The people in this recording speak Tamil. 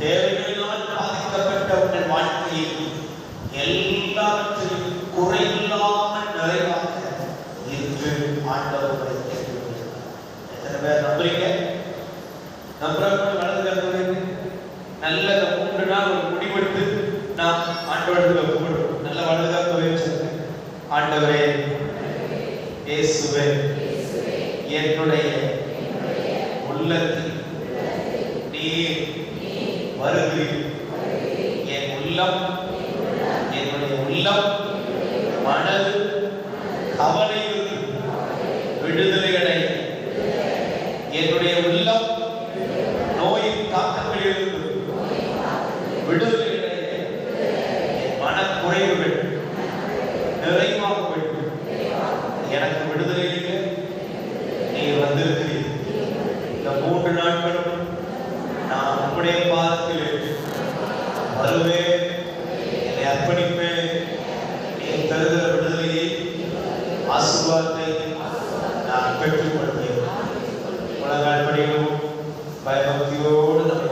தேவைகளினால் பாதிக்கப்பட்ட உங்கள் வாழ்க்கையில் எல்லாவற்றையும் குறையில்லாமல் நிறைவாக இன்று ஆண்டவர் உங்களை கேட்டுக்கொள்கிறார். எத்தனை பேர் நம்புறீங்க? நம்புறவங்க கருத்து நல்ல மூன்று நாள் ஒரு முடிவெடுத்து நாம் ஆண்டவரத்தில் கூப்பிடுவோம் நல்ல கருத்து வச்சிருக்கேன் ஆண்டவரே இயேசுவே என்னுடைய உள்ளத்தில் நீர் வருகிறீர் என் உள்ளம் என்னுடைய உள்ளம் மனது கவலையில் விடுதலை அடைய என்னுடைய உள்ளம் நோயின் தாக்கங்களிலிருந்து விடுதலை என் மனக்குறைவுகள் நிறைவாக எனக்கு விடுதலை இல்லை. நீ வந்திருக்கிறீர். இந்த மூன்று நாட்களும் உம்முடைய பாதத்திலே. வருவே என்னை அர்ப்பணிப்பேன் என் தருகிற விடுதலையை ஆசீர்வாதத்தை நான் பெற்றுக் கொள்வேன் உலக அர்ப்பணியும் பயபக்தியோடு நம்முடைய